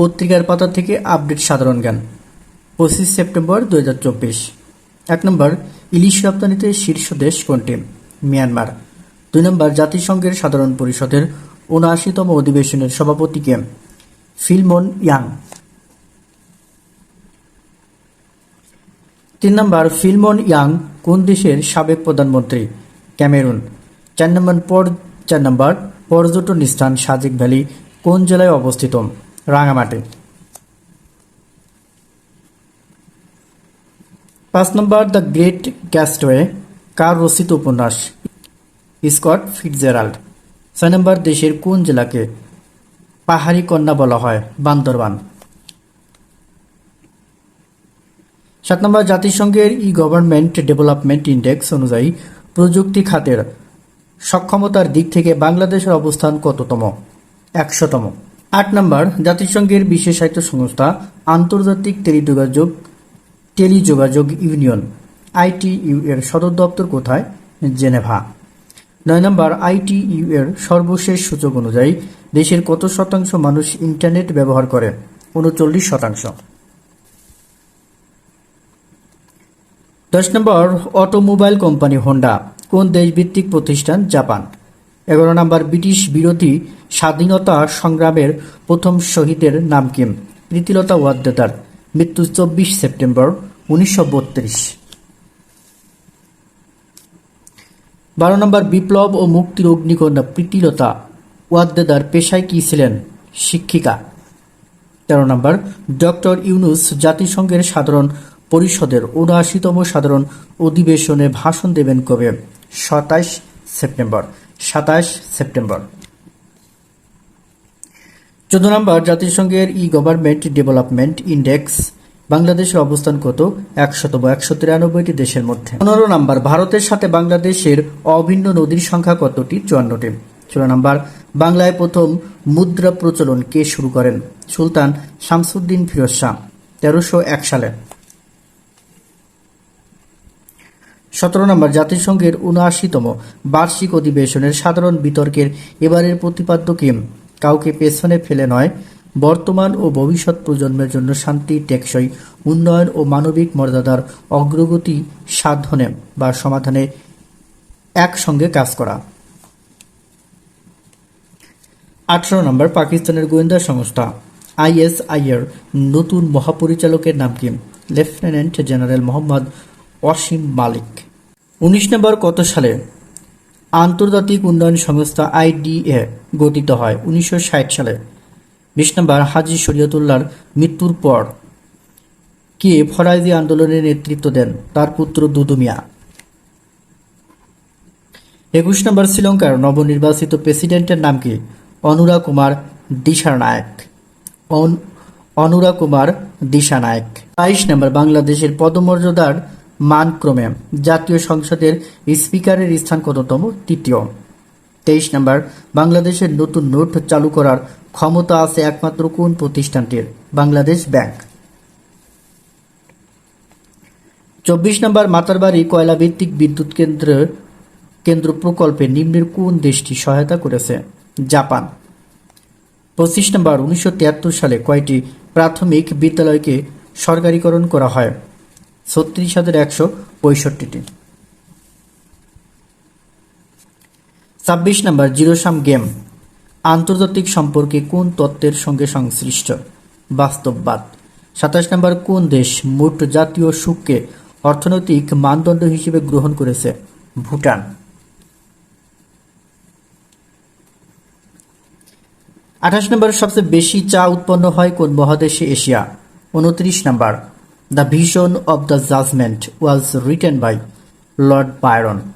পত্রিকার পাতা থেকে আপডেট সাধারণ জ্ঞান। পঁচিশ সেপ্টেম্বর দু হাজার চব্বিশ। এক নম্বর, ইলিশ রপ্তানিতে শীর্ষ দেশ কোনটি? মিয়ানমার। দুই নম্বর, জাতিসংঘের সাধারণ পরিষদের উনআশিতম অধিবেশনের সভাপতিকে ফিলমন ইয়াং। তিন নম্বর, ফিলমন ইয়াং কোন দেশের সাবেক প্রধানমন্ত্রী? ক্যামেরুন। চার নম্বর, পর চার নম্বর, পর্যটন স্থান সাজেক ভ্যালি কোন জেলায় অবস্থিত? রাঙামাটি। পাঁচ নম্বর, দ্য গ্রেট গ্যাস্টওয়ে কার রচিত উপন্যাস? Scott Fitzgerald. ছয় নম্বর, দেশের কোন জেলাকে পাহাড়ি কন্যা বলা হয়? বান্দরবান। সাত নম্বর, জাতিসংঘের ই গভর্নমেন্ট ডেভেলপমেন্ট ইন্ডেক্স অনুযায়ী প্রযুক্তি খাতের সক্ষমতার দিক থেকে বাংলাদেশের অবস্থান কততম? একশোতম। আট নম্বর, জাতিসংঘের বিশেষায়িত সংস্থা আন্তর্জাতিক টেলিযোগাযোগ টেলিযোগাযোগ ইউনিয়ন, আইটিইউ এর সদর দপ্তর কোথায়? জেনেভা। নয় নম্বর, আইটিইউ এর সর্বশেষ সূচক অনুযায়ী দেশের কত শতাংশ মানুষ ইন্টারনেট ব্যবহার করে? উনচল্লিশ শতাংশ। দশ নম্বর, অটোমোবাইল কোম্পানি হোন্ডা, কোন দেশভিত্তিক প্রতিষ্ঠান? জাপান। এগারো নম্বর, ব্রিটিশ বিরোধী স্বাধীনতা সংগ্রামের প্রথম শহীদের নাম কি? প্রীতিলতা ওয়াদ্দেদার, মৃত্যু চব্বিশ সেপ্টেম্বর উনিশশো বারো নম্বর, বিপ্লব ও মুক্তির অগ্নিকন্যা প্রীতিলতা ওয়াদ্দেদার পেশায় কি ছিলেন? শিক্ষিকা। তেরো নম্বর, ডক্টর ইউনুস জাতিসংঘের সাধারণ পরিষদের উনআশিতম সাধারণ অধিবেশনে ভাষণ দেবেন কবে? সাতাইশ সেপ্টেম্বর। সাতাশ সেপ্টেম্বর। চোদ্দ নম্বর, জাতিসংঘের ই গভর্নমেন্ট ডেভেলপমেন্ট ইন্ডেক্স বাংলাদেশের অবস্থান কত? একশতম, একশো তিরানব্বইটি দেশের মধ্যে। পনেরো নম্বর, ভারতের সাথে বাংলাদেশের অভিন্ন নদীর সংখ্যা কতটি? চুয়ান্নটি। ষোলো নম্বর, বাংলায় প্রথম মুদ্রা প্রচলন কে শুরু করেন? সুলতান শামসুদ্দিন ফিরোজ শাহ, তেরোশো এক সালে। সতেরো নম্বর, জাতিসংঘের উনআশিতম বার্ষিক অধিবেশনের সাধারণ বিতর্কের এবারের প্রতিপাদ্য কিম কাউকে পেছনে ফেলে নয়, বর্তমান ও ভবিষ্যৎ প্রজন্মের জন্য শান্তি টেকসই উন্নয়ন ও মানবিক মর্যাদার অগ্রগতি সাধনে বা সমাধানে একসঙ্গে কাজ করা। আঠারো নম্বর, পাকিস্তানের গোয়েন্দা সংস্থা আইএসআইয়ের নতুন মহাপরিচালকের নাম কি? Lieutenant general Mohammad Asim Malik. উনিশ নম্বর, কত সালে আন্তর্জাতিক উন্নয়ন সংস্থা আইডিএ গঠিত হয় উনিশশো সালে। বিশ নম্বর, হাজি শরীয়তুল্লাহর মৃত্যুর পর কে ফরাইজি আন্দোলনের নেতৃত্ব দেন? তার পুত্র দুদু মিয়া। একুশ নম্বর, শ্রীলঙ্কার নবনির্বাচিত প্রেসিডেন্টের নাম কি? অনুরা কুমার দিশানায়ক। অন- অনুরা কুমার দিশানায়ক। বাইশ নম্বর, বাংলাদেশের পদমর্যাদার মানক্রমে জাতীয় সংসদের স্পিকারের স্থান কততম তৃতীয়। তেইশ নম্বর, বাংলাদেশের নতুন নোট চালু করার ক্ষমতা আছে একমাত্র কোন প্রতিষ্ঠানটির? বাংলাদেশ ব্যাংক। চব্বিশ নম্বর, মাতারবাড়ি কয়লা ভিত্তিক বিদ্যুৎ কেন্দ্র কেন্দ্র প্রকল্পে নিম্নের কোন দেশটি সহায়তা করেছে? জাপান। পঁচিশ নম্বর, উনিশশো তিয়াত্তর সালে কয়টি প্রাথমিক বিদ্যালয়কে সরকারিকরণ করা হয়? ছত্রিশ হাজার একশো পঁয়ষট্টিটি। ছাব্বিশ নম্বর, জিরোসাম গেম। আন্তর্জাতিক সম্পর্কে কোন তত্ত্বের সঙ্গে সংশ্লিষ্ট? বাস্তববাদ। সাতাশ নম্বর, কোন দেশ মোট জাতীয় সুখকে অর্থনৈতিক মানদণ্ড হিসেবে গ্রহণ করেছে? ভুটান। আঠাশ নম্বর, সবচেয়ে বেশি চা উৎপন্ন হয় কোন মহাদেশে? এশিয়া। উনত্রিশ নম্বর The vision of the judgment was written by Lord Byron.